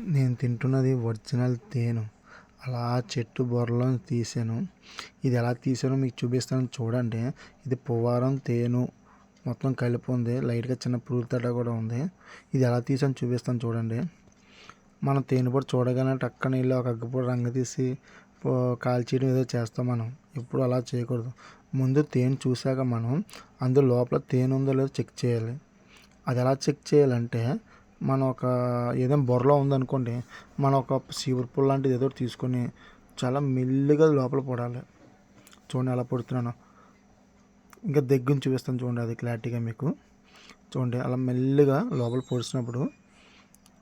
నేను తింటున్నది ఒరిజినల్ తేను. అలా చెట్టు బొర్రలో తీసాను. ఇది ఎలా తీసానో మీకు చూపిస్తాను చూడండి. ఇది పువ్వారం తేను. మొత్తం కలిపి ఉంది. లైట్గా చిన్న పురుగు తట కూడా ఉంది. ఇది ఎలా తీసాను చూపిస్తాను చూడండి. మనం తేనె పొడి చూడగానే టక్కన వెళ్ళి ఒక అగ్గిపొడి రంగు తీసి కాల్చేయడం ఏదో చేస్తాం మనం. ఎప్పుడు అలా చేయకూడదు. ముందు తేనె చూశాక మనం అందులో లోపల తేనె ఉందో లేదో చెక్ చేయాలి. అది ఎలా చెక్ చేయాలంటే మన ఒక ఏదైనా బొర్రలో ఉందనుకోండి మనం ఒక సీవర్ పుల్ లాంటిది ఏదో తీసుకొని చాలా మెల్లిగా లోపల పొడాలి. చూడండి ఎలా పొడుతున్నాను. ఇంకా దగ్గర చూపిస్తాను చూడండి అది క్లారిటీగా మీకు. చూడండి అలా మెల్లిగా లోపల పొడిచినప్పుడు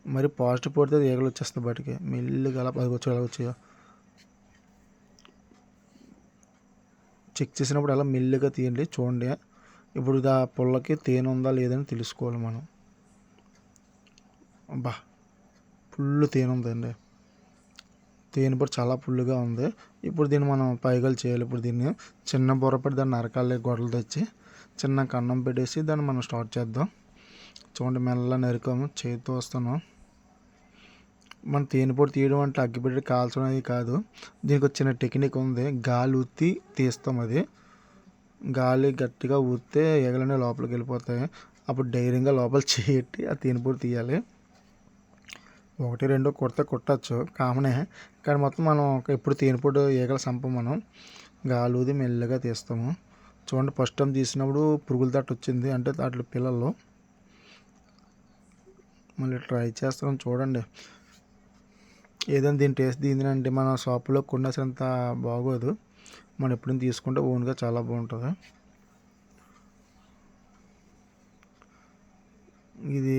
మరి పాజిటివ్ పొడితే ఏగలు వచ్చేస్తుంది బయటికి. మెల్లిగా అలా పది వచ్చి ఎలా వచ్చాయో. చెక్ చేసినప్పుడు అలా మెల్లిగా తీయండి. చూడండి ఇప్పుడు ఆ పుల్లకి తేనె ఉందా లేదని తెలుసుకోవాలి మనం. అబ్బా ఫుల్ తేనె ఉందండి. తేనె పొడి చాలా ఫుల్గా ఉంది. ఇప్పుడు దీన్ని మనం పైగలు చేయాలి. ఇప్పుడు దీన్ని చిన్న బొరపడి దాన్ని నరకాలి గొడవలు తెచ్చి చిన్న కన్నం పెట్టేసి దాన్ని మనం స్టార్ట్ చేద్దాం. చూడండి మెల్ల నరికాము. చేతితో వస్తున్నాం మన తేనె పొడి తీయడం అంటే అగ్గిపెట్టి కాల్చడం అది కాదు. దీనికి వచ్చిన చిన్న టెక్నిక్ ఉంది. గాలి ఉత్తి తీస్తాం అది. గాలి గట్టిగా ఊస్తే ఎగలనే లోపలికి వెళ్ళిపోతాయి. అప్పుడు ధైర్యంగా లోపల చేయట్టి ఆ తేనె పొడి తీయాలి. ఒకటి రెండు కుడితే కొట్టచ్చు. కామనే. కానీ మొత్తం మనం ఎప్పుడు తేనెపొడి ఈగల సంప మనం గాలూది మెల్లగా తీస్తాము. చూడండి ఫస్ట్ టైం తీసినప్పుడు పురుగుల తట్టు వచ్చింది. అంటే దాంట్లో పిల్లలు మళ్ళీ ట్రై చేస్తాం చూడండి. ఏదైనా దీని టేస్ట్ దీనినంటే మన షాపులో అంత బాగోదు. మనం ఎప్పుడైనా తీసుకుంటే ఓన్గా చాలా బాగుంటుంది. ఇది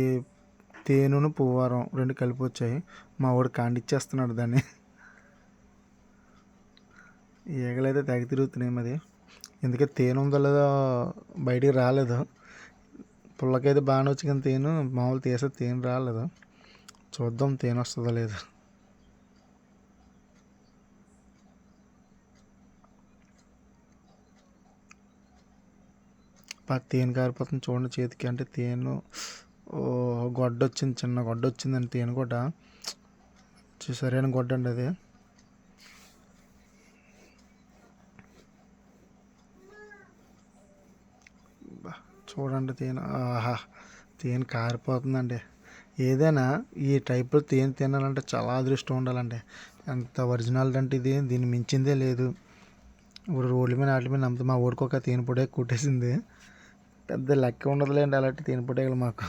తేనెను పువ్వారం రెండు కలిపి వచ్చాయి మా వాడు కాండిచ్చేస్తున్నాడు దాన్ని. ఈగలైతే తెగ తిరుగుతున్నాయి మరి ఎందుకంటే తేనె ఉందో లేదో బయటికి రాలేదు. పుల్లకైతే బాగానే వచ్చి కానీ తేను మామూలు తీసే తేనె రాలేదు. చూద్దాం తేనె వస్తుందో లేదో. తేనె కారిపోతుంది చూడండి చేతికి. అంటే తేను గొడ్డ వచ్చింది చిన్న గొడ్డ వచ్చిందండి తేనె గొడ్డ సరైన గొడ్డ అండి అది చూడండి తేనె. ఆహా తేనె కారిపోతుందండి. ఏదైనా ఈ టైప్లో తేనె తినాలంటే చాలా అదృష్టం ఉండాలండి. ఎంత ఒరిజినల్ అంటే ఇది దీన్ని మించిందే లేదు. ఇప్పుడు రోడ్ల మీద వాటి మీద నమ్మితే మా ఊరికి ఒక తేనె పొడే కుట్టేసింది. పెద్ద లెక్క ఉండదులేండి అలాంటి తేనె పొడేగలు మాకు.